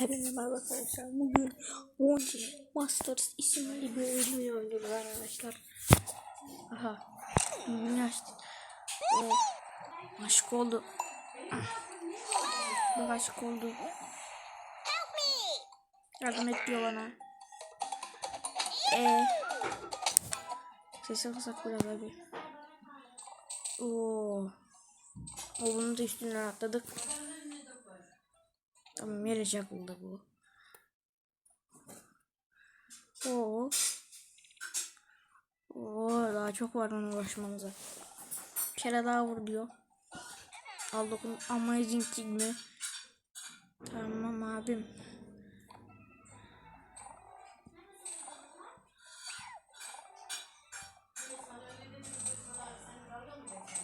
Hepinize merhaba arkadaşlar. Bugün Wonji Masters isimli bir oyunu oynuyoruz arkadaşlar. Aha. Ne açtı? Oh. Aşık oldu. Bak aşık oldu. Yardım et diyor bana. Eee. Sesi kısak biraz abi. Oo. O bunun da üstünden atladık. Tamam yere çakıldı bu. Oo. Oo daha çok var ona ulaşmamıza. Bir kere daha vur diyor. Al dokun amazing mi? Tamam abim.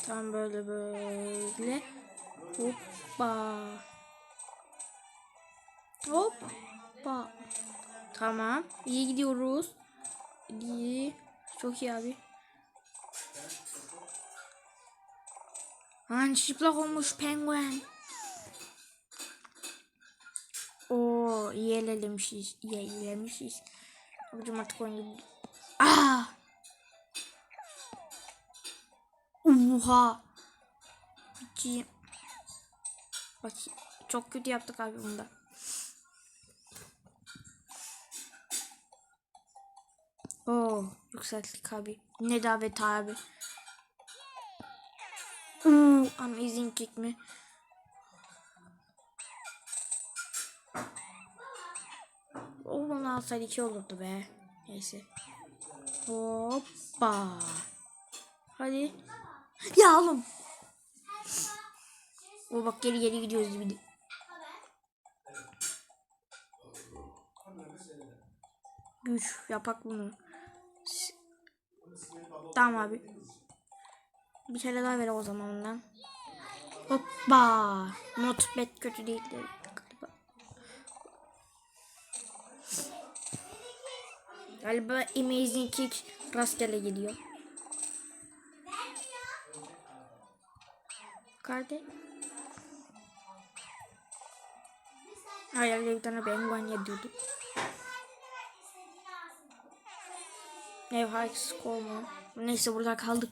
Tam böyle böyle. Hoppa. Hoppa. Tamam. İyi gidiyoruz. İyi. Çok iyi abi. Lan çıplak olmuş penguen. Oo iyi elemişiz. İyi elemişiz. Abicim artık oyunu... Aa! Oha! Bakayım. Bakayım. Çok kötü yaptık abi bunda. Oo, yükselttik abi. Ne davet abi. Oo, amazing kick mi? O bunu alsaydı iki olurdu be. Neyse. Hoppa. Hadi. Ya oğlum. O bak geri geri gidiyoruz de. Güç yapak bunu. Tamam abi. Bir kere daha ver o zaman ondan. Hoppa. Not bad kötü değil de galiba. Galiba amazing kick rastgele geliyor. Kardeş. Hayalde bir tane penguin yediyordu. Ev haksız olma. Neyse burada kaldık.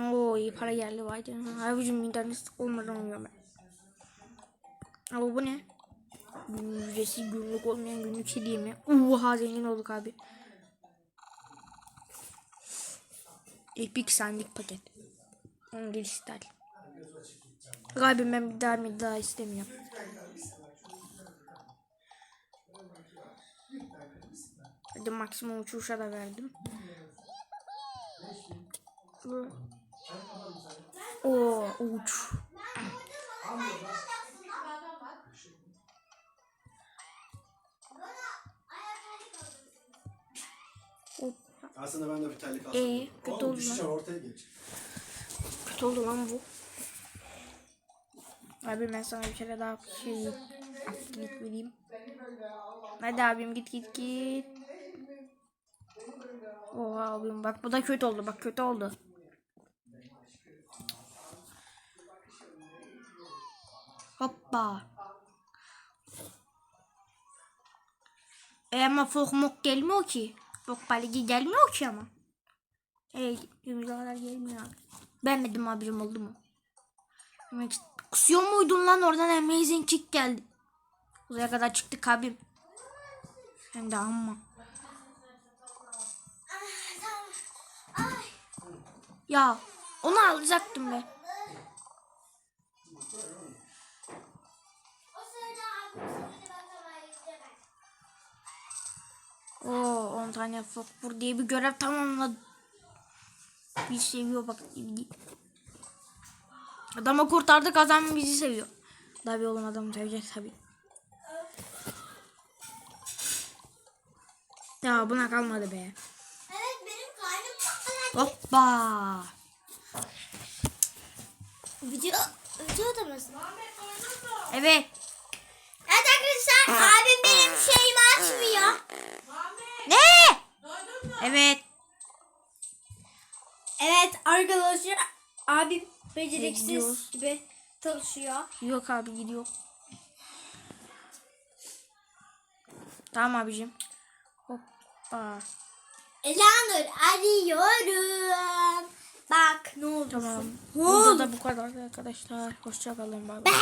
Oo iyi para geldi vay canına. Abicim internet olmadan oynuyorum ben. Ama bu ne? Ücretsiz günlük olmayan günlük hediye mi? Oha zengin olduk abi. Epic sandık paket. Onu ister. Galiba ben bir daha bir daha istemiyorum. Hadi maksimum uçuşa da verdim. O uç. Aslında ben de bir terlik alsam. Ee, kötü Oğlum oldu düşeceğim ortaya geç. Kötü oldu lan bu. Abi ben sana bir kere daha şey git vereyim. Hadi abim git git git. Oha abim bak bu da kötü oldu bak kötü oldu. Hoppa. E ama fok mok gelmiyor ki. Fok baligi gelmiyor ki ama. Evet, kadar gelmiyor abi. Beğenmedim abicim oldu mu? Kusuyor muydun lan oradan amazing kick geldi. Uzaya kadar çıktık abim. Hem de amma. Ya onu alacaktım be. Oo 10 tane fok vur diye bir görev tamamladım. Bir seviyor bak. Adamı kurtardık adam bizi seviyor. Tabii oğlum adamı sevecek tabii. Ya buna kalmadı be. Evet benim karnım patladı. Hoppa. Video, videoda mısın? Evet. Evet arkadaşlar abim benim şeyimi açmıyor. Ne? Evet. Evet arkadaşlar abim beceriksiz gibi çalışıyor. Yok abi gidiyor. Tamam abicim. Hoppa. Elanur arıyorum. Bak ne oldu? Tamam. Burada da bu kadar arkadaşlar. Hoşça kalın. Bay bay.